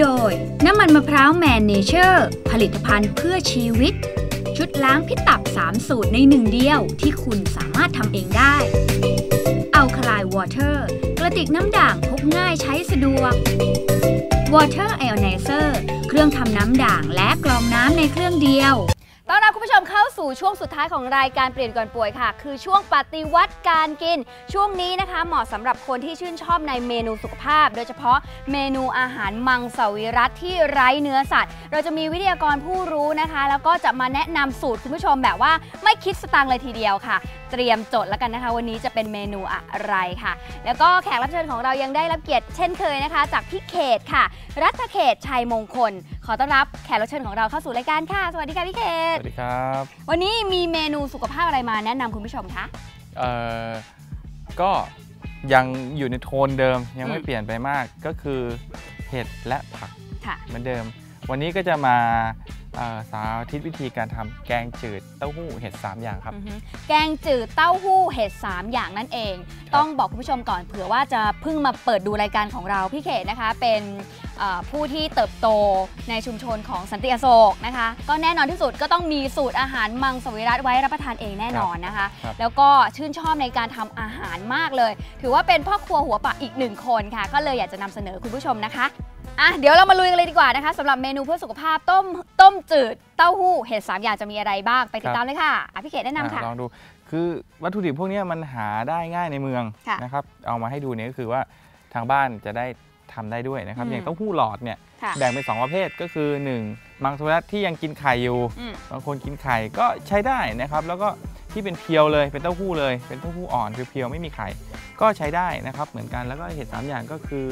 โดย น้ำมันมะพร้าวแมนเนเจอร์ ผลิตภัณฑ์เพื่อชีวิต ชุดล้างพิษตับ 3 สูตรในหนึ่งเดียวที่คุณสามารถทำเองได้เอาคลายวอเตอร์กระติกน้ำด่างพกง่ายใช้สะดวก Water Ionizer เครื่องทำน้ำด่างและกรองน้ำในเครื่องเดียว ต้อนรับคุณผู้ชมเข้าสู่ช่วงสุดท้ายของรายการเปลี่ยนก่อนป่วยค่ะ คือช่วงปฏิวัติการกิน ช่วงนี้นะคะ เหมาะสำหรับคนที่ชื่นชอบในเมนูสุขภาพ โดยเฉพาะเมนูอาหารมังสวิรัตที่ไร้เนื้อสัตว์ เราจะมีวิทยากรผู้รู้นะคะ แล้วก็จะมาแนะนำสูตรคุณผู้ชมแบบว่าไม่คิดสตางค์เลยทีเดียวค่ะ เตรียมจดแล้วกันนะคะ วันนี้จะเป็นเมนูอะไรค่ะ แล้วก็แขกรับเชิญของเรายังได้รับเกียรติเช่นเคยนะคะ จากพี่เขตค่ะ รัฐเขตชัยมงคล ขอต้อนรับแขกรับเชิญของเราเข้าสู่รายการค่ะ สวัสดีค่ะพี่เขสตวัสดีครับ วันนี้มีเมนูสุขภาพอะไรมาแนะนำคุณผู้ชมคะเอ่อก็ยังอยู่ในโทนเดิมยังไม่อืมเปลี่ยนไปมากก็คือเห็ดและผักค่ะเหมือนเดิม วันนี้ก็จะมาเอ่อ สาธิตวิธีการทำแกงจืดเต้าหู้เห็ด 3 อย่างครับอือฮึแกงจืดเต้าหู้เห็ด 3 อย่างนั่นเองครับต้องบอกคุณผู้ชมก่อนเผื่อว่าจะเพิ่งมาเปิดดูรายการของเราพี่เขตนะคะ เป็นเอ่อผู้ที่เติบโตในชุมชนของสันติอโศกนะคะ ก็แน่นอนที่สุดก็ต้องมีสูตรอาหารมังสวิรัตไว้รับประทานเองแน่นอนนะคะครับแล้วก็ชื่นชอบในการทำอาหารมากเลย ถือว่าเป็นพ่อครัวหัวปะอีกหนึ่งคนค่ะ ก็เลยอยากจะนำเสนอคุณผู้ชมนะคะ อะเดี๋ยวเรามาลุยกันเลยดีกว่านะคะสำหรับเมนูเพื่อสุขภาพต้มต้มจืดเต้าหู้เห็ดสามอย่างจะมีอะไรบ้างไปติดตามเลยค่ะอะพี่เขตแนะนำค่ะอะ ลองดูคือวัตถุดิบพวกเนี้ยมันหาได้ง่ายในเมืองค่ะนะครับเอามาให้ดูเนี่ยก็คือว่าทางบ้านจะได้ทำได้ด้วยนะครับ อืมอย่างเต้าหู้หลอดเนี่ยค่ะแบ่งเป็นสองประเภทก็คือ1มังสวิรัตที่ยังกินไข่อยู่ อืม บางคนกินไข่ก็ใช้ได้นะครับ แล้วก็ที่เป็นเพียวเลยเป็นเต้าหู้เลยเป็นเต้าหู้อ่อนเพียวๆไม่มีไข่ ก็ใช้ได้นะครับเหมือนกันแล้วก็เห็ดสามอย่างก็คือ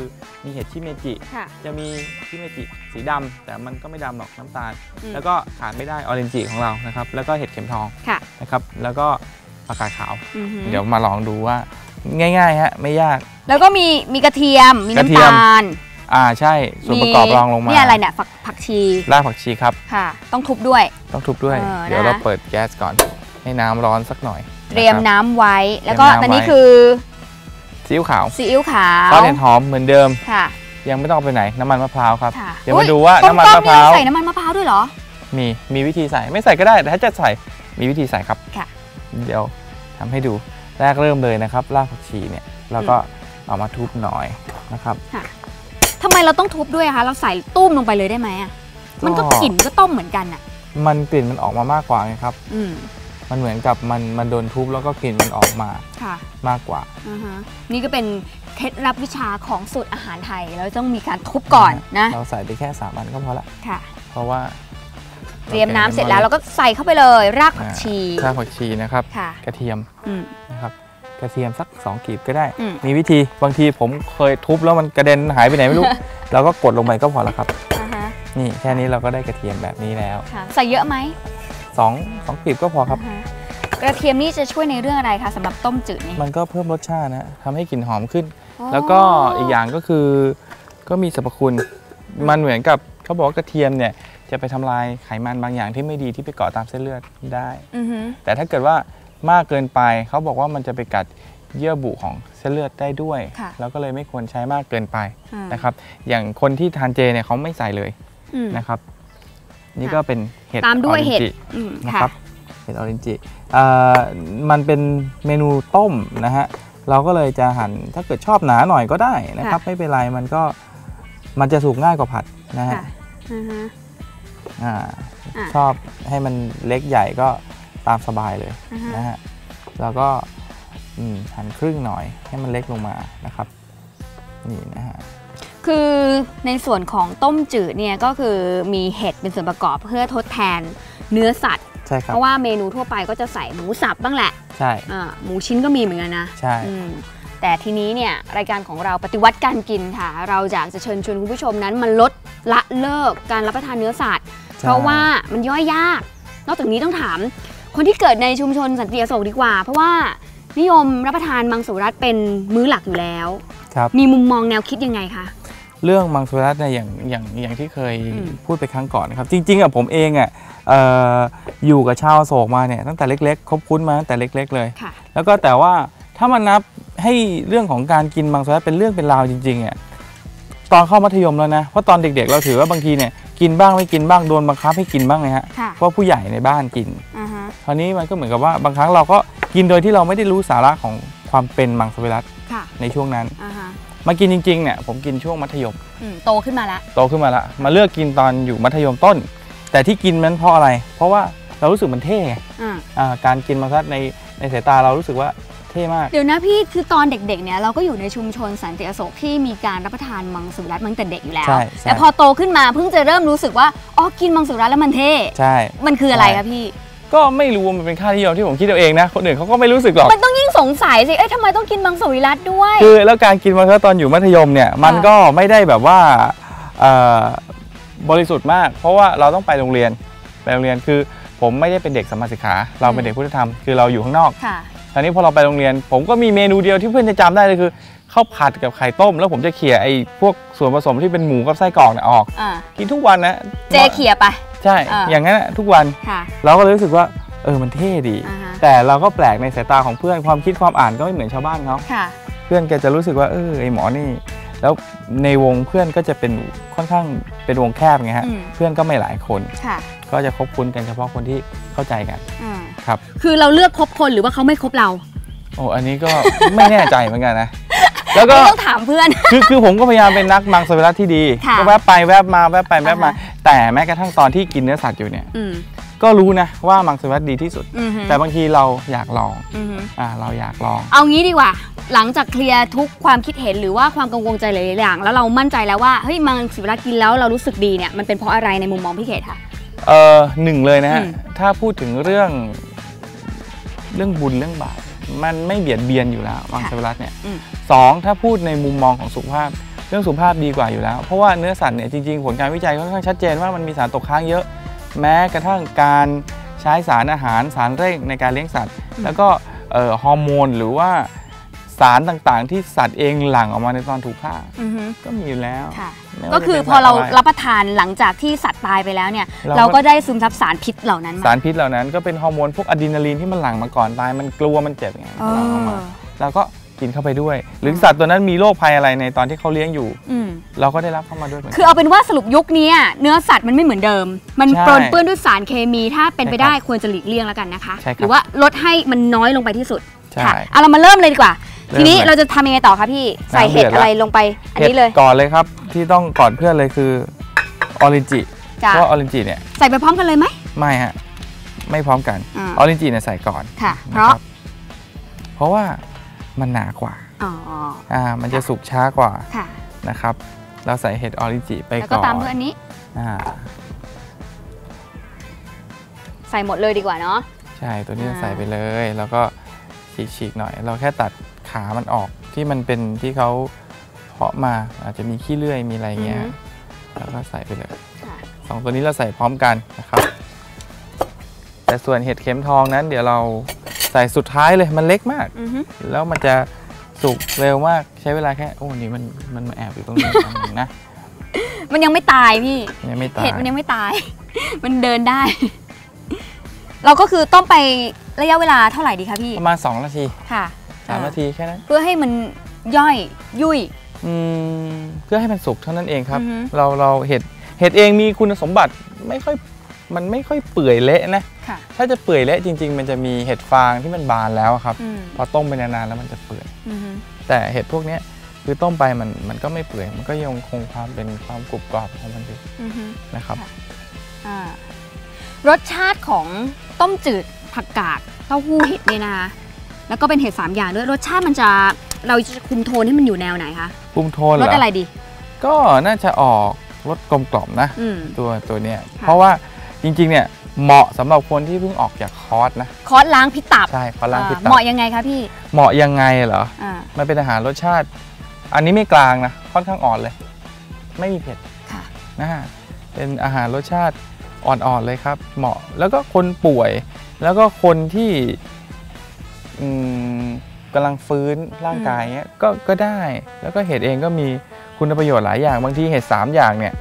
มีเห็ดชิเมจิค่ะ จะมีชิเมจิสีดำแต่มันก็ไม่ดำหรอกน้ำตาล อืม แล้วก็ขาดไม่ได้ออเรนจิของเรานะครับแล้วก็เห็ดเข็มทองค่ะนะครับแล้วก็ผักกาดขาว อือหือเดี๋ยวมาลองดูว่าง่ายๆฮะไม่ยาก แล้วก็มีมีกระเทียม มีกระเทีน้ำยม ตาลอ่าใช่ส่วนประกอบรองลงมานี่อะไรเนี่ยผักผักชีรากผักชีครับ ค่ะ ต้องทุบด้วย ต้องทุบด้วย เออเดี๋ยวนะ เราเปิดแก๊สก่อน ให้น้ำร้อนสักหน่อยเตรียมนะครับน้ำไว้ แล้วก็เตรียมน้ำตอนนี้ไว้คือ ซีอิ๊วขาวซีอิ๊วขาวซอสเห็ดหอมเหมือนเดิมค่ะ ยังไม่ต้องเอาไปไหนน้ำมันมะพร้าวครับค่ะเดี๋ยวมาอุ๊ดูว่าต้น้ำมันต้มะพร้าวใส่น้ำมันมะพร้าวด้วยเหรอ มีมีวิธีใส่ไม่ใส่ก็ได้แต่ถ้าจะใส่มีวิธีใส่ครับค่ะ เดี๋ยวทำให้ดูแรกเริ่มเลยนะครับรากผักชีเนี่ยเราก็เอามาทุบหน่อยนะครับทำไมเราต้องทุบด้วยอะคะเราใส่ตุ้มลงไปเลยได้ไหมอะมันก็ก็กลิ่นก็ต้มเหมือนกันอะมันกลิ่นมันออกมามากกว่าไงครับ อื มมันเหมือนกับมันมันโดนทุบแล้วก็กลิ่นมันออกมาค่ะมากกว่าอือฮะนี่ก็เป็นเคล็ดลับวิชาของสูตรอาหารไทยเราต้องมีการทุบก่อนนะเราใส่ไปแค่สามอันก็พอละค่ะ เพราะว่าเตรียมน้ำเสร็จแล้วเราก็ใส่เข้าไปเลยรากผักชีรากผักชีนะครับค่ะกระเทียมอืมนะครับกระเทียมสัก2กีบก็ได้อืมมีวิธีบางทีผมเคยทุบแล้วมันกระเด็นหายไปไหนไม่รู้เราก็กดลงไปก็พอแล้วครับอ่าฮะนี่แค่นี้เราก็ได้กระเทียมแบบนี้แล้วค่ะใส่เยอะไหม สองสองกีบก็พอครับอ่าฮะกระเทียมนี่จะช่วยในเรื่องอะไรคะสำหรับต้มจืดนี่มันก็เพิ่มรสชาตินะทำให้กลิ่นหอมขึ้นอ๋อแล้วก็อีกอย่างก็คือก็มีสรรพคุณ มันเหมือนกับเขาบอกว่ากระเทียมเนี่ยจะไปทำลายไขมันบางอย่างที่ไม่ดีที่ไปเกาะตามเส้นเลือดได้อือหือแต่ถ้าเกิดว่ามากเกินไปเขาบอกว่ามันจะไปกัดเยื่อบุของเส้นเลือดได้ด้วยค่ะแล้วก็เลยไม่ควรใช้มากเกินไปอ่านะครับ อย่างคนที่ทานเจเนี่ยเขาไม่ใส่เลยอืมนะครับ นี่ค่ะก็เป็นเห็ดตามด้วยออรินเห็ดจิอืมนะค่ะครับเห็ดออรินจิเอ่อมันเป็นเมนูต้มนะฮะเราก็เลยจะหั่นถ้าเกิดชอบหนาหน่อยก็ได้นะครับ ไม่เป็นไรมันก็มันจะสุกง่ายกว่าผัดนะฮะค่ะอือฮะอ่าอะชอบให้มันเล็กใหญ่ก็ตามสบายเลยอือฮะนะฮะแล้วก็อืมหั่นครึ่งหน่อยให้มันเล็กลงมานะครับ นี่นะฮะ คือในส่วนของต้มจืดเนี่ยก็คือมีเห็ดเป็นส่วนประกอบเพื่อทดแทนเนื้อสัตว์ ใช่ครัเพบราะว่าเมนูทั่วไปก็จะใส่หมูสับบ้างแหละ ใช่อ่าหมูชิ้นก็มีเหมือนกันนะใช่อืมแต่ทีนี้เนี่ยรายการของเราปฏิวัติการกินค่ะ เราอยากจะเชิญชวนคุณผู้ชมนั้นมาลดละเลิกการรับประทานเนื้อสัตว์ เพราะว่ามันย่อยยาก นอกจากนี้ต้องถาม คนที่เกิดในชุมชนสันติอโศกดีกว่า เพราะว่านิยมรับประทานมังสวิรัตเป็นมื้อหลักอยู่แล้วครับมีมุมมองแนวคิดยังไงคะ เรื่องมังสวิรัตเนี่ยอย่างอย่างอย่างที่เคยอืมพูดไปครั้งก่อนนะครับ จริง ๆอะผมเองอะเอ่ออยู่กับชาวโศกมาเนี่ยตั้งแต่เล็กๆคบคุ้นมาตั้งแต่เล็ก ๆ เลยค่ะแล้วก็แต่ว่าถ้ามันนับให้เรื่องของการกินมังสวิรัตเป็นเรื่องเป็นราวจริงๆอะตอนเข้ามัธยมแล้วนะเพราะตอนเด็กๆ เราถือว่าบางทีเนี่ยกินบ้างไม่กินบ้างโดนบังคับให้กินบ้างเลยฮะค่ะเพราะผู้ใหญ่ในบ้านกินอ่าฮะคราวนี้มันก็เหมือนกับว่าบางครั้งเราก็กินโดยที่เราไม่ได้รู้สาระของความเป็นมังสวิรัตค่ะในช่วงนั้นอ่าฮะ มากินจริงๆเนี่ยผมกินช่วงมัธยมอืมโตขึ้นมาแล้วโตขึ้นมาละมาเลือกกินตอนอยู่มัธยมต้น แต่ที่กินนั้นเพราะอะไร เพราะว่าเรารู้สึกมันเท่ไงอ่าอ่าการกินมังสวิรัตในในสายตาเรารู้สึกว่าเท่มาก เดี๋ยวนะพี่คือตอนเด็กๆเนี่ยเราก็อยู่ในชุมชนสันติอโศกที่มีการรับประทานมังสวิรัตมาตั้งแต่เด็กอยู่แล้ว ใช่ใช่ แต่พอโตขึ้นมาเพิ่งจะเริ่มรู้สึกว่าอ๋อกินมังสวิรัตแล้วมันเท่ ใช่ มันคืออะไรใช่คะพี่ ก็ไม่รู้ว่ามันเป็นค่านิยมที่ผมคิดเอาเองนะ คนอื่นเขาก็ไม่รู้สึกหรอก มันต้องยิ่งสงสัยสิ เอ้ยทำไมต้องกินมังสวิรัตด้วย คือแล้วการกินมังสวิรัตตอนอยู่มัธยมเนี่ย มันก็ไม่ได้แบบว่าเอ่อบริสุทธิ์มาก เพราะว่าเราต้องไปโรงเรียน ไปโรงเรียนคือ ผมไม่ได้เป็นเด็กสมมาสิกขา เราเป็นเด็กพุทธธรรม คือเราอยู่ข้างนอกค่ะตอนนี้พอเราไปโรงเรียน ผมก็มีเมนูเดียวที่เพื่อนจะจำได้เลยคือข้าวผัดกับไข่ต้ม แล้วผมจะเขี่ยไอ้พวกส่วนผสมที่เป็นหมูกับไส้กรอกเนี่ยออกอ่ากินทุกวันนะ เจเขี่ยไป ใช่อ่าอย่างนั้นนะทุกวันค่ะเราก็เลยรู้สึกว่าเออมันเท่ดีอ่าฮะแต่เราก็แปลกในสายตาของเพื่อนความคิดความอ่านก็ไม่เหมือนชาวบ้านเขาค่ะเพื่อนแกจะรู้สึกว่าเออไอหมอนี่ แล้วในวงเพื่อนก็จะเป็นค่อนข้างเป็นวงแคบไงฮะอืมเพื่อนก็ไม่หลายคนค่ะก็จะคบคุ้นกันเฉพาะคนที่เข้าใจกันอ่าครับ คือเราเลือกคบคนหรือว่าเขาไม่คบเราโอ้อันนี้ก็ไม่แน่ใจเหมือนกันนะ แล้วก็ไม่ต้องถามเพื่อน คือคือผมก็พยายามเป็นนักมังสวิรัตที่ดีค่ะก็แวบไปแวบมาแวบไปแวบมาอ่าฮะแต่แม้กระทั่งตอนที่กินเนื้อสัตว์อยู่เนี่ยอืมก็รู้นะว่ามังสวิรัตดีที่สุดอืมฮึแต่บางทีเราอยากลองอืมฮึอ่าเราอยากลอง เอางี้ดีกว่า หลังจากเคลียร์ทุกความคิดเห็นหรือว่าความกังวลใจหลายๆอย่าง แล้วเรามั่นใจแล้วว่าเฮ้ยมังสวิรัตกินแล้วเรารู้สึกดีเนี่ยมันเป็นเพราะอะไรในมุมมองพี่เขตค่ะเออหนึ่งเลยนะฮะอืมถ้าพูดถึงเรื่องเรื่องบุญเรื่องบาป มันไม่เบียดเบียนอยู่แล้วมังสวิรัตเนี่ยอืมสองถ้าพูดในมุมมองของสุขภาพ เรื่องสุขภาพดีกว่าอยู่แล้ว เพราะว่าเนื้อสัตว์เนี่ยจริงๆ ผลการวิจัยค่อนข้างชัดเจนว่ามันมีสารตกค้างเยอะ แม้กระทั่งการใช้สารอาหารสารเร่งในการเลี้ยงสัตว์ แล้วก็เอ่อฮอร์โมนหรือว่า สารต่างๆ ที่สัตว์เองหลั่งออกมาในตอนถูกฆ่าอือฮึก็มีอยู่แล้วค่ะไม่ว่าก็คือจะป็นพอเราสัตว์ะไรับประทานหลังจากที่สัตว์ตายไปแล้วเนี่ย เราก็เราก็ได้ซึมซับสารพิษเหล่านั้นสามารพิษเหล่านั้นก็เป็นฮอร์โมนพวกอะดรีนาลีนที่มันหลั่งมาก่อนตายมันกลัวมันเจ็บไงเอมันหลั่งออกมาอเราก็กินเข้าไปด้วย หรือสัตว์ตัวนั้นมีโรคภัยอะไรในตอนที่เขาเลี้ยงอยู่อืมเราก็ได้รับเข้ามาด้วยเหมือนคืกัอนเอาเป็นว่าสรุปยุคนี้อะเนื้อสัตว์มันไม่เหมือนเดิม มันใช่ปนเปื้อนด้วยสารเคมี ถ้าเป็นไปใช่ครับได้ควรจะหลีกเลี่ยงแล้วกันนะคะใช่ครับหรือว่าลดให้มันน้อยลงไปที่สุดใช่ค่ะเอาเรามาเริ่มเลยดีกว่าเริ่ม ทีนี้เลยเราจะทำยังไงต่อคะพี่ ใส่น้ำเดืเห็อดดละอะไรลงไป อันนี้เลยห็ดก่อนเลยครับ ที่ต้องก่อนเพื่อนเลยคือออรินจิจ้ะเพราะออรินจิเนี่ย ใส่ไปพร้อมกันเลยไหม ไม่ฮะ ไม่พร้อมกันอ่าออรินจิเนี่ยใส่ก่อน ค่ะ เพนราะคบเพราะว่ามันหนากว่า อ๋อ อ่า มันจะสุกช้ากว่า ค่ะ นะครับ เราใส่เห็ดออรินจิไปแล้วก่ก็อนตามด้วยอันนี้ อ่า ใส่หมดเลยดีกว่าเนาะ ใช่ ตัวนี้เราอ่าใส่ไปเลย แล้วก็ฉีกๆหน่อย เราแค่ตัด ขามันออกที่มันเป็นที่เขาเพาะมาอาจจะมีขี้เลื่อยมีอะไรเงี้ยอือฮึแล้วก็ใส่ไปเลยค่ะสองตัวนี้เราใส่พร้อมกันนะครับ แต่ส่วนเห็ดเข็มทองนั้นเดี๋ยวเราใส่สุดท้ายเลยมันเล็กมากอือฮึแล้วมันจะสุกเร็วมากใช้เวลาแค่โอ้นี่มันมันมาแอบอยู่ตรงนี้อันหนึ่งนะมันยังไม่ตายพี่ยังไม่ตายเห็ดมันยังไม่ตาย มันเดินได้ เราก็คือต้มไประยะเวลาเท่าไหร่ดีคะพี่ ประมาณ 2 นาที ค่ะ 3นาทีแค่นั้น เพื่อให้มันย่อยยุ่ยอืมเพื่อให้มันสุกเท่านั้นเองครับอือฮึเราเราเห็ดเห็ดเองมีคุณสมบัติไม่ค่อยมันไม่ค่อยเปื่อยเละนะค่ะถ้าจะเปื่อยเละจริง ๆ มันจะมีเห็ดฟางที่มันบานแล้วอะครับอืมพอต้มไปนานๆแล้วมันจะเปื่อยอือฮึแต่เห็ดพวกเนี้ยคือต้มไปมันมันก็ไม่เปื่อย มันก็ยังคงความเป็นความกรุบกรอบของมันอยู่อือฮึนะครับค่ะอ่ารสชาติของต้มจืดผักกาดเต้าหู้เห็ดเนี่ยนะคะ แล้วก็เป็นเห็ดสามอย่างด้วยรสชาติมันจะเราจะคุมโทนให้มันอยู่แนวไหนคะปรุงโทนเหรรสออะไรดี ก็น่าจะออกรสกลมกล่อมนะ อืม ตัวตัวเนี้ยค่ะเพราะว่าจริงๆเนี่ยเหมาะสำหรับคนที่เพิ่งออกจากคอร์สนะ คอร์สล้างพิษตับใช่คอร์สล้างพิษอ่าตัเหมาะบยังไงคะพี่เหมาะยังไงเหรอ อ่ามันเป็นอาหารรสชาติ อันนี้ไม่กลางนะ ค่อนข้างอ่อนเลย ไม่มีเผ็ดค่ะ นะฮะเป็นอาหารรสชาติอ่อนๆเลยครับ เหมาะแล้วก็คนป่วย แล้วก็คนที่อืม กำลังฟื้นร่างกายเงี้ยก็ก็ได้ แล้วก็เห็ดเองก็มีคุณประโยชน์หลายอย่างบางทีเห็ดสามอย่างเนี่ย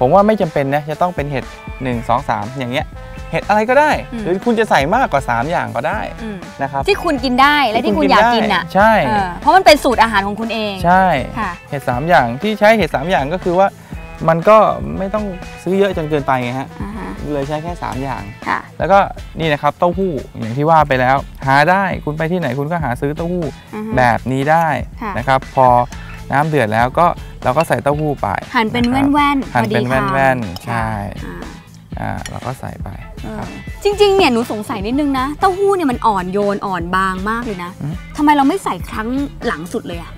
ผมว่าไม่จำเป็นนะจะต้องเป็นเห็ด1 2 3 อย่างเงี้ยเห็ดอะไรก็ได้อืมหรือคุณจะใส่มากกว่า 3 อย่างก็ได้อืมนะครับที่คุณกินได้และที่คุณอยากกินอะใช่เออเพราะมันเป็นสูตรอาหารของคุณเอง ใช่ค่ะเห็ด3อย่างที่ใช้เห็ด3อย่างก็คือว่า มันก็ไม่ต้องซื้อเยอะจนเกินไปไงฮะอ่าฮะ เลยใช้แค่ 3 อย่าง ค่ะ แล้วก็นี่นะครับเต้าหู้อย่างที่ว่าไปแล้ว หาได้คุณไปที่ไหนคุณก็หาซื้อเต้าหู้อือฮึแบบนี้ได้ค่ะ นะครับ พอน้ำเดือดแล้วก็เราก็ใส่เต้าหู้ไปหั่นเป็นะคแรับว่นๆหั่นพอดีเป็นคำแว่นๆใช่อ่าอ่าเราก็ใส่ไป เออครับจริงๆเนี่ยหนูสงสัยนิดนึงนะ เต้าหู้เนี่ยมันอ่อนโยนอ่อนบางมากเลยนะอืม ทำไมเราไม่ใส่ครั้งหลังสุดเลยอะ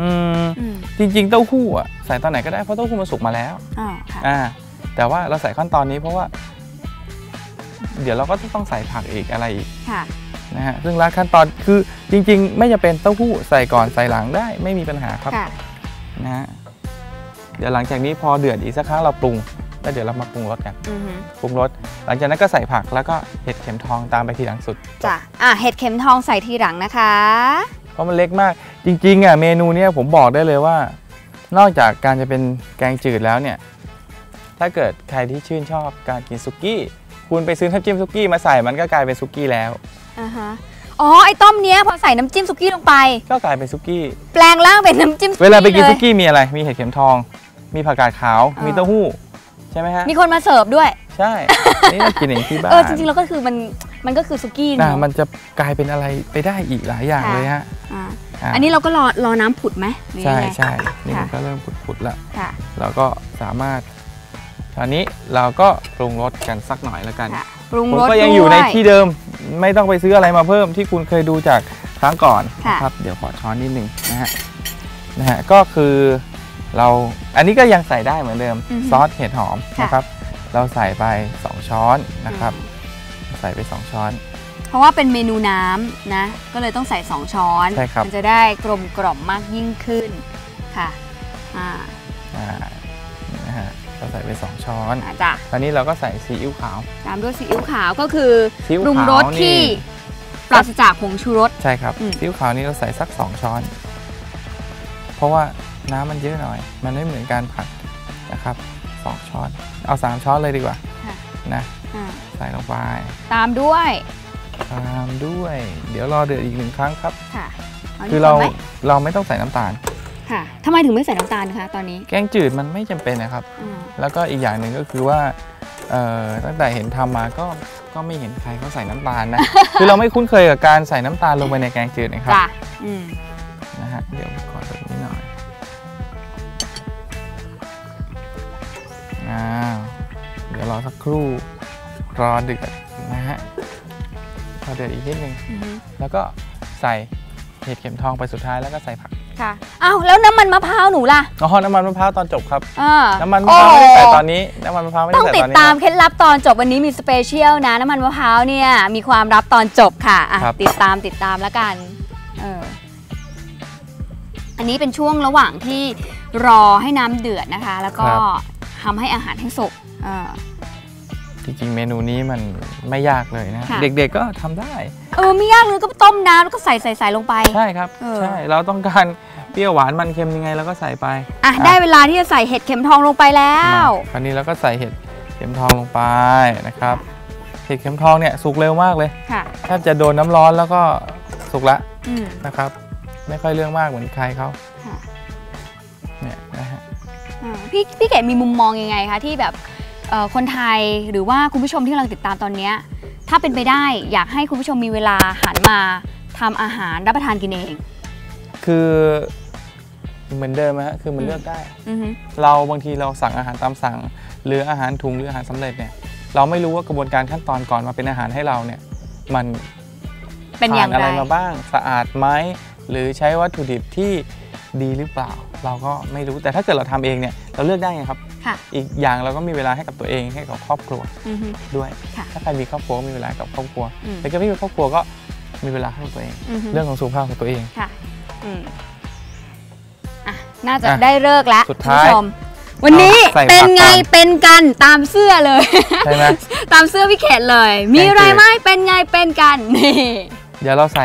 อืมอืมจริงๆเต้าหู้อะใส่ตอนไหนก็ได้เพราะเต้าหู้มันสุกมาแล้วอ๋อค่ะ อ่า แต่ว่าเราใส่ขั้นตอนนี้เพราะว่า เดี๋ยวเราก็ต้องใส่ผักอีกอะไรอีกค่ะนะฮะซึ่งรัดขั้นตอนคือจริง ๆ ไม่จะเป็นเต้าหู้ใส่ก่อนใส่หลังได้ไม่มีปัญหาครับค่ะนะฮะเดี๋ยวหลังจากนี้พอเดือดอีกสักครั้งเราปรุงแล้วเดี๋ยวเรามาปรุงรสกันอือฮึปรุงรสหลังจากนั้นก็ใส่ผักแล้วก็เห็ดเข็มทองตามไปทีหลังสุด จ้ะอะเห็ดเข็มทองใส่ทีหลังนะคะ เพราะมันเล็กมากจริงๆอะเมนูเนี้ยผมบอกได้เลยว่า นอกจากการจะเป็นแกงจืดแล้วเนี่ย ถ้าเกิดใครที่ชื่นชอบการกินซุกี้ คุณไปซื้อน้ำจิ้มซุกี้มาใส่มันก็กลายเป็นซุกี้แล้วอ่าฮะอ๋อ ไอ้ต้มเนี้ยพอใส่น้ำจิ้มซุกี้ลงไป ก็กลายเป็นซุกี้ แปลงร่างเป็นน้ำจิ้มเวลาไปกินยซุกี้มีอะไร มีเห็ดเข็มทอง มีผักกาดขาวอ่ามีมีเต้าหู้ ใช่ไหมฮะ มีคนมาเสิร์ฟด้วย ใช่ นี่เรากินเองที่บ้าน เออจริงๆแล้วก็คือมันมันก็คือซุกี้นะเนาะมันจะกลายเป็นอะไรไปได้อีกหลายอย่างค่ะเลยฮะอ่าะอันนี้เราก็รอรอน้ำผุดไหมหรือใช่ยังไงใช่นี่ค่ะมันก็เริ่มผุดๆแล้วค่ะเราก็สามารถ คราวนี้เราก็ปรุงรสกันสักหน่อยแล้วกันค่ะปรุงผมรสก็ยังอยู่ในด้วยที่เดิมไม่ต้องไปซื้ออะไรมาเพิ่มที่คุณเคยดูจากครั้งก่อนค่ะนะครับ เดี๋ยวขอช้อนนิดนึงนะฮะนะฮะก็คือเราอันนี้ก็ยังใส่ได้เหมือนเดิมอือฮึซอสเห็ดหอมค่ะนะครับ เราใส่ไป 2 ช้อนนะครับ ใส่ไป 2 ช้อน เพราะว่าเป็นเมนูน้ำนะก็เลยต้องใส่ 2 ช้อนใช่ครับมันจะได้กลมกล่อมมากยิ่งขึ้นค่ะอ่า อ่านะฮะเราใส่ไป2ช้อนอ่าจ้ะคราวนี้เราก็ใส่ซีอิ๊วขาว ตามด้วยซีอิ๊วขาวก็คือซีอิ๊วปรุงรสขาวนี่ ที่ปราศจากผงชูรส ใช่ครับอืม ซีอิ๊วขาวนี่เราใส่สัก 2 ช้อน เพราะว่าน้ำมันเยอะหน่อย มันไม่เหมือนการผัดนะครับ2ช้อน เอา 3 ช้อนเลยดีกว่าค่ะนะอ่าใส่ลงไปตามด้วยตามด้วย เดี๋ยวรอเดือดอีกหนึ่งครั้งครับ ค่ะนนี้คือเราก่นไหมเราไม่ต้องใส่น้ำตาล ค่ะทำไมถึงไม่ใส่น้ำตาลคะตอนนี้ แกงจืดมันไม่จำเป็นนะครับอ่าแล้วก็อีกอย่างหนึ่งก็คือว่าเอ่อตั้งแต่เห็นทำมาก็ก็ไม่เห็นใครเขาใส่น้ำตาลนะ คือเราไม่คุ้นเคยกับการใส่น้ำตาลลงไปในแกงจืดนะครับจ้ะอืมนะฮะเดี๋ยวขอแบบนี้หน่อยอ้าวเดี๋ยวรอสักครู่รอเดือดนะฮะรอเดือดอีกนิดนึงอือฮึแล้วก็ใส่เห็ดเข็มทองไปสุดท้ายแล้วก็ใส่ผัก ค่ะอ้าวแล้วน้ำมันมะพร้าวหนูล่ะอ๋อน้ำมันมะพร้าวตอนจบครับอ่าน้ำมันมะพร้าวไม่ได้ใส่ตอนโนี้น้ำมันมะพร้าวไม่ต้ได้องใส่ติตดอนนี้ตามนะเคล็ดลับตอนจบวันนี้มีสเปเชียลนะน้ำมันมะพร้าวเนี่ยมีความลับตอนจบค่ะอะครับติดตามติดตามแล้วกันเอออันนี้เป็นช่วงระหว่างที่รอให้น้ำเดือดนะคะ แล้วก็ทำให้อาหารให้สุกเอ อจริงๆเมนูนี้มันไม่ยากเลยนะ ค่ะ เด็กๆก็ทำได้ เออไม่ยากเลยก็ต้มน้ำแล้วก็ใส่ใส่ใส่ลงไป ใช่ครับ เออ ใช่ เราต้องการเปรี้ยวหวานมันเค็มยังไงเราก็ใส่ไปอะได้เวลาที่จะใส่เห็ดเข็มทองลงไปแล้ว มาคราวนี้เราก็ใส่เห็ดเข็มทองลงไปนะครับ เห็ดเข็มทองเนี่ยสุกเร็วมากเลยค่ะ แทบจะโดนน้ำร้อนแล้วก็สุกละอืม นะครับ ไม่ค่อยเรื่องมากเหมือนใครเขาค่ะ เนี่ยนะฮะ อ่าพี่พี่เกดมีมุมมองยังไงคะที่แบบเอ่อ คนไทยหรือว่าคุณผู้ชมที่กำลังติดตามตอนเนี้ยถ้าเป็นไปได้อยากให้คุณผู้ชมมีเวลาหันมาทำอาหารรับประทานกินเอง คือเหมือนเดิมนะฮะคือมันอืมเลือกได้อือฮึเราบางทีเราสั่งอาหารตามสั่ง หรืออาหารถุงหรืออาหารสำเร็จเนี่ย เราไม่รู้ว่ากระบวนการขั้นตอนก่อนมาเป็นอาหารให้เราเนี่ย มันเป็นอย่างผ่นอะไรไรมาบ้างสะอาดไหมหรือใช้วัตถุดิบที่ ดีหรือเปล่า เราก็ไม่รู้แต่ถ้าเกิดเราทำเองเนี่ยเราเลือกได้ไงครับค่ะอีกอย่างเราก็มีเวลาให้กับตัวเองให้กับครอบครัวอือฮึด้วยค่ะถ้าใครมีครอบครัวก็มีเวลากับครอบครัวอืมแต่ก็ไม่มีครอบครัวก็มีเวลาให้กับตัวเองอือฮึเรื่องของสุขภาพของตัวเองค่ะอืมอะน่าจะอะได้เลิกแล้วสุดคุณท้ายผู้ชมวันนี้เอาใส่เป็นไงผักก่อนเป็นกันตามเสื้อเลยใช่ไหมตามเสื้อพี่เขตเลย มีอะไรแกงจืดไหมเป็นไงเป็นกันนี่เดี๋ยวเราใส่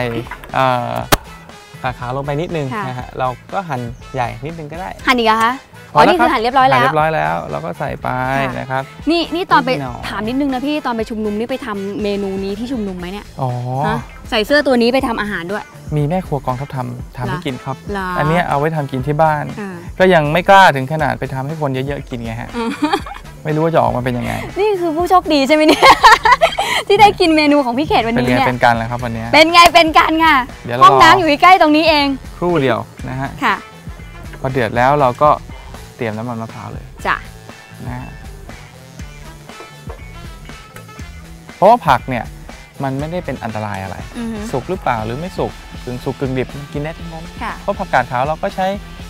เอ่อขาขาวลงไปนิดนึงค่ะ นะฮะเราก็หั่นใหญ่นิดนึงก็ได้ หั่นอีกเหรอคะ อ๋อ นี่คือหั่นเรียบร้อยแล้วหั่นเรียบร้อยแล้ว เราก็ใส่ไปค่ะนะครับ นี่นี่ตอนไปนิดหน่อย ถามนิดนึงนะพี่ตอนไปชุมนุมนี่ไปทำเมนูนี้ที่ชุมนุมไหมเนี่ยอ๋อ ฮะใส่เสื้อตัวนี้ไปทำอาหารด้วย มีแม่ครัวกองทัพทำทำให้เหรอ กินครับ เหรออันเนี้ยเอาไว้ทำกินที่บ้านอ่าก็ยังไม่กล้าถึงขนาดไปทำให้คนเยอะๆกินไงฮะ ไม่รู้ว่าจะออกมาเป็นยังไง นี่คือผู้โชคดีใช่ไหมเนี่ย ที่ได้กินเมนูของพี่เขตวันเป็นนี้ไงเนี่ย เป็นการแล้วครับวันเนี้ยเป็นไงเป็นกันค่ะเดี๋ยวห้องรอน้ำอยู่ใกล้ๆตรงนี้เองครู่เดียวนะฮะค่ะพอเดือดแล้วเราก็เตรียมน้ำมันมะพร้าวเลยจ้ะนะฮะเพราะว่าผักเนี่ยมันไม่ได้เป็นอันตรายอะไร อือฮึสุกหรือเปล่าหรือไม่สุกกึ่งสุกกึ่งดิบมันกินได้ทั้งนั้น ค่ะ เพราะผักกาดขาวเราก็ใช้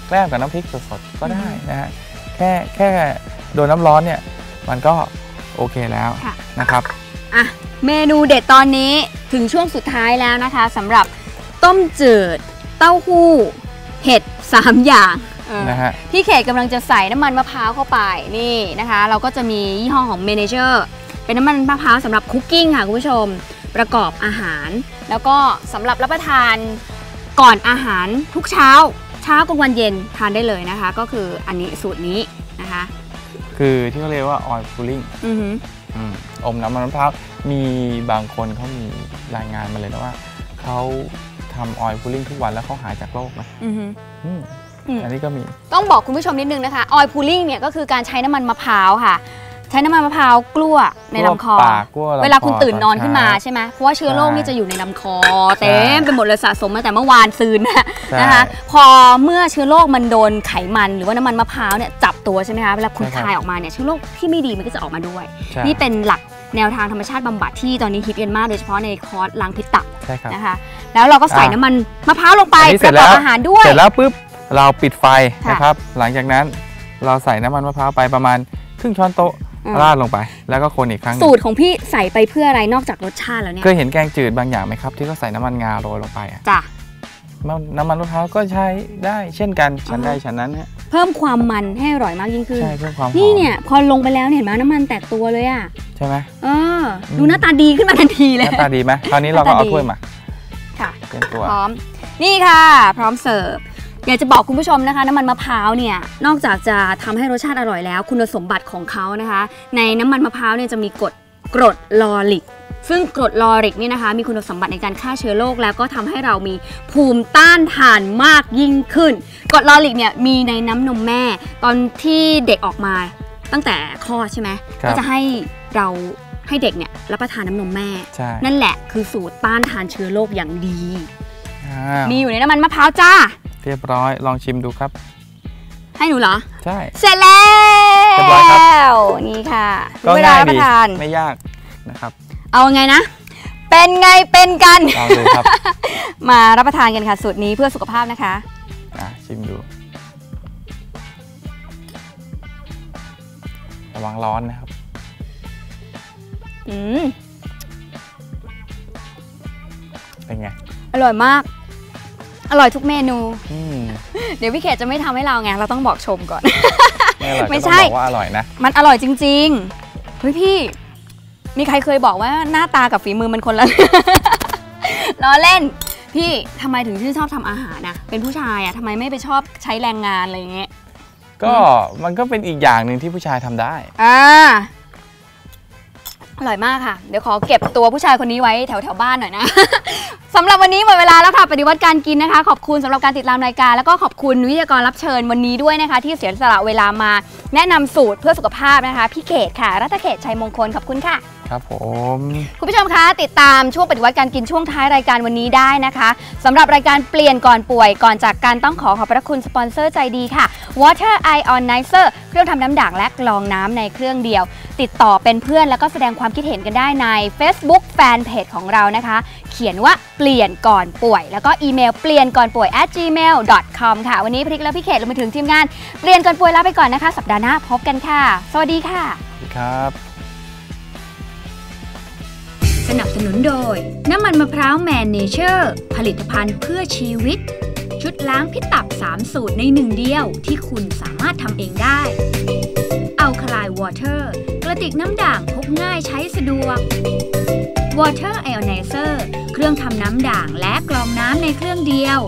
แกล้มกับน้ำพริกสดๆก็ได้อือฮึนะฮะแค่แค่ โดนน้ำร้อนเนี่ยมันก็โอเคแล้วค่ะนะครับ อะเมนูเด็ดตอนนี้ถึงช่วงสุดท้ายแล้วนะคะสำหรับต้มจืด เต้าหู้ เห็ด 3 อย่างเออนะฮะพี่เขตกำลังจะใส่น้ำมันมะพร้าวเข้าไปนี่นะคะ เราก็จะมียี่ห้อของเมเนเจอร์เป็นน้ำมันมะพร้าวสำหรับคุกกิ้งค่ะคุณผู้ชมประกอบอาหาร แล้วก็สำหรับรับประทานก่อนอาหารทุกเช้า เช้ากลางวันเย็นทานได้เลยนะคะ ก็คืออันนี้สูตรนี้นะคะ คือที่เขาเรียกว่า oil cooling อือหืออืมอมน้ำมันมะพร้าวมีบางคนเขามีรายงานมาเลยนะว่าเขาทำ oil cooling ทุกวันแล้วเขาหายจากโรคนะอือหืออืมอืมอันนี้ก็มี ต้องบอกคุณผู้ชมนิดนึงนะคะ ออยพูลิ่งเนี่ยก็คือการใช้น้ำมันมะพร้าวค่ะ ใช้น้ำมันมะพร้าวกลั้วในลำคอ กลัวปากกลัวลำคอเวลาคุณตื่นนอนขึ้นมาตอนเช้าใช่ไหมเพราะว่าเชื้อโรคใช่นี่จะอยู่ในลำคอใช่เต็มไปหมดเลยสะสมมาแต่เมื่อวานซืนนะใช่นะคะ พอเมื่อเชื้อโรคมันโดนไขมัน หรือว่าน้ำมันมะพร้าวเนี่ยจับตัวใช่ไหมคะเวลาคุณใช่ครับคายออกมาเนี่ยเชื้อโรคที่ไม่ดีมันก็จะออกมาด้วย ใช่ นี่เป็นหลักแนวทางธรรมชาติบำบัดที่ตอนนี้ฮิตกันมากโดยเฉพาะในคอร์สล้างพิษตับใช่ครับ นะคะ แล้วเราก็ใส่อะน้ำมันมะพร้าวลงไปอันนี้ปเสร็ระจกแล้อบวอาหารด้วย เสร็จแล้วปุ๊บเราปิดไฟค่ะ นะครับ หลังจากนั้นเราใส่น้ำมันมะพร้าวไปประมาณครึ่งช้อนโต๊ะอืม ราดลงไป แล้วก็คนอีกครั้งหนึ่งสูตรของพี่ใส่ไปเพื่ออะไรนอกจากรสชาติแล้วเนี่ยเคยเห็นแกงจืดบางอย่างไหมครับ ที่เขาใส่น้ำมันงาโรยลงไปอะจ้ะน้ำมันมะพร้าวก็ใช้ได้เช่นกันฉันอ๋อได้ฉันนั้นเนี่ยเพิ่มความมันให้อร่อยมากยิ่งขึ้นใช่เพื่อความหอมนี่เนี่ยพอลงไปแล้วเนี่ยเห็นไหมน้ำมันแตกตัวเลยอะใช่ไหมเอออืมดูหน้าตาดีขึ้นมาทันทีหเลยน้าตาดีไหมคราวนี้เราก็หน้าตาเอาดีถ้วยมาค่ะเป็นตัวพร้อม นี่ค่ะ พร้อมเสิร์ฟ อยากจะบอกคุณผู้ชมนะคะ น้ำมันมะพร้าวเนี่ยนอกจากจะทำให้รสชาติอร่อยแล้ว คุณสมบัติของเขานะคะ ในน้ำมันมะพร้าวเนี่ยจะมีกรดกรดลอริก ซึ่งกรดลอริกเนี่ยนะคะ มีคุณสมบัติในการฆ่าเชื้อโรคแล้วก็ทำให้เรามีภูมิต้านทานมากยิ่งขึ้น กรดลอริกเนี่ยมีในน้ำนมแม่ ตอนที่เด็กออกมาตั้งแต่คลอดใช่ไหมครับก็จะให้เราให้เด็กเนี่ยรับประทานน้ำนมแม่ใช่นั่นแหละคือสูตรต้านทานเชื้อโรคอย่างดีอ่ามีอยู่ในน้ำมันมะพร้าวจ้า เรียบร้อยลองชิมดูครับ ให้หนูเหรอ ใช่ เสร็จแล้วเรียบร้อยครับ นี่ค่ะก็เวลาง่ายรับปดีระทาน ไม่ยากนะครับเอาไงนะ เป็นไงเป็นกัน ลองดูครับมารับประทานกันค่ะสูตรนี้เพื่อสุขภาพนะคะ อะชิมดู ระวังร้อนนะครับ อืมเป็นไง อร่อยมาก อร่อยทุกเมนูอืมเดี๋ยวพี่เขตจะไม่ทำให้เราไง เราต้องบอกชมก่อน ไม่อร่อยไม่ก็ใช่ต้องบอกว่าอร่อยนะ มันอร่อยจริงๆ เฮ้ยพี่ มีใครเคยบอกว่าหน้าตากับฝีมือมันคนละล้อเล่น พี่ทำไมถึงชื่นชอบทำอาหารนะเป็นผู้ชายอะทำไมไม่ไปชอบใช้แรงงานอะไรอย่างเงี้ย ก็มันก็เป็นอีกอย่างหนึ่งที่ผู้ชายทำได้ อ่า อร่อยมากค่ะ เดี๋ยวขอเก็บตัวผู้ชายคนนี้ไว้แถวแถวบ้านหน่อยนะ สำหรับวันนี้หมดเวลาแล้วค่ะปฏิวัติการกินนะคะ ขอบคุณสำหรับการติดตามรายการ แล้วก็ขอบคุณวิทยากรรับเชิญวันนี้ด้วยนะคะ ที่เสียสละเวลามา แนะนำสูตรเพื่อสุขภาพนะคะพี่เขตค่ะ รัตเขตชัยมงคลขอบคุณค่ะครับผมคุณผู้ชมคะติดตามช่วงปฏิวัติการกินช่วงท้ายรายการวันนี้ได้นะคะสำหรับรายการเปลี่ยนก่อนป่วยก่อนจากการต้องขอขอบพระคุณสปอนเซอร์ใจดีค่ะ Water Ionizer เครื่องทำน้ำด่างและกรองน้ำในเครื่องเดียว ติดต่อเป็นเพื่อนแล้วก็แสดงความคิดเห็นกันได้ใน Facebook Fanpage ของเรานะคะ เขียนว่าเปลี่ยนก่อนป่วย แล้วก็อีเมลเปลี่ยนก่อนป่วย at gmail.com ค่ะ วันนี้พริกและพี่เขตรวมไปถึงทีมงาน เปลี่ยนก่อนป่วยลาไปก่อนนะคะ สัปดาห์หน้าพบกันค่ะ สวัสดีค่ะครับ สนับสนุนโดย น้ำมันมะพร้าวแมนเนเจอร์ ผลิตภัณฑ์เพื่อชีวิต ชุดล้างพิษตับ 3 สูตรในหนึ่งเดียวที่คุณสามารถทำเองได้อัลคลายวอเตอร์กระติกน้ำด่างพกง่ายใช้สะดวก Water Ionizer เครื่องทำน้ำด่างและกรองน้ำในเครื่องเดียว